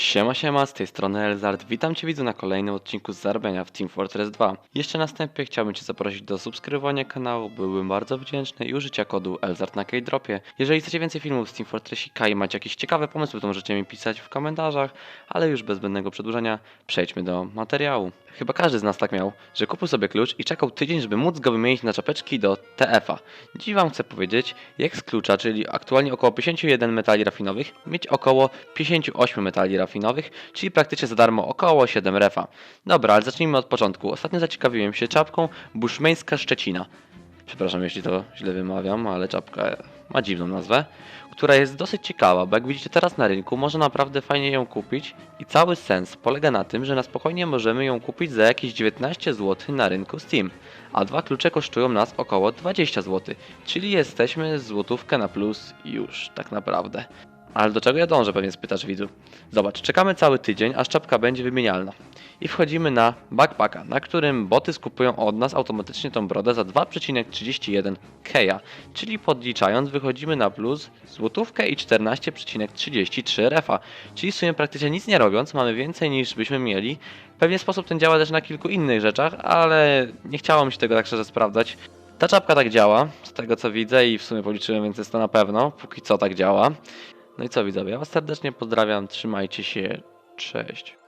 Siema, siema, z tej strony Elzard. Witam Cię widzu na kolejnym odcinku z zarabiania w Team Fortress 2. Jeszcze na wstępie chciałbym Cię zaprosić do subskrybowania kanału, byłbym bardzo wdzięczny i użycia kodu Elzard na Keydropie. Jeżeli chcecie więcej filmów z Team Fortressika i macie jakieś ciekawe pomysły, to możecie mi pisać w komentarzach, ale już bez zbędnego przedłużania przejdźmy do materiału. Chyba każdy z nas tak miał, że kupił sobie klucz i czekał tydzień, żeby móc go wymienić na czapeczki do TF-a. Dziś Wam chcę powiedzieć, jak z klucza, czyli aktualnie około 51 metali rafinowych, mieć około 58 metali rafinowych, czyli praktycznie za darmo około 7 refa. Dobra, ale zacznijmy od początku. Ostatnio zaciekawiłem się czapką Bushmańska Szczecina. Przepraszam, jeśli to źle wymawiam, ale czapka ma dziwną nazwę, która jest dosyć ciekawa, bo jak widzicie teraz na rynku, można naprawdę fajnie ją kupić i cały sens polega na tym, że na spokojnie możemy ją kupić za jakieś 19 zł na rynku Steam, a dwa klucze kosztują nas około 20 zł, czyli jesteśmy złotówkę na plus już tak naprawdę. Ale do czego ja dążę, pewnie spytasz widzu. Zobacz, czekamy cały tydzień, aż czapka będzie wymienialna. I wchodzimy na backpacka, na którym boty skupują od nas automatycznie tą brodę za 2,31 keja. Czyli podliczając wychodzimy na plus złotówkę i 14,33 refa. Czyli w sumie praktycznie nic nie robiąc mamy więcej niż byśmy mieli. W pewien sposób ten działa też na kilku innych rzeczach, ale nie chciało mi się tego tak szczerze sprawdzać. Ta czapka tak działa, z tego co widzę i w sumie policzyłem, więc jest to na pewno. Póki co tak działa. No i co widzowie, ja was serdecznie pozdrawiam, trzymajcie się, cześć.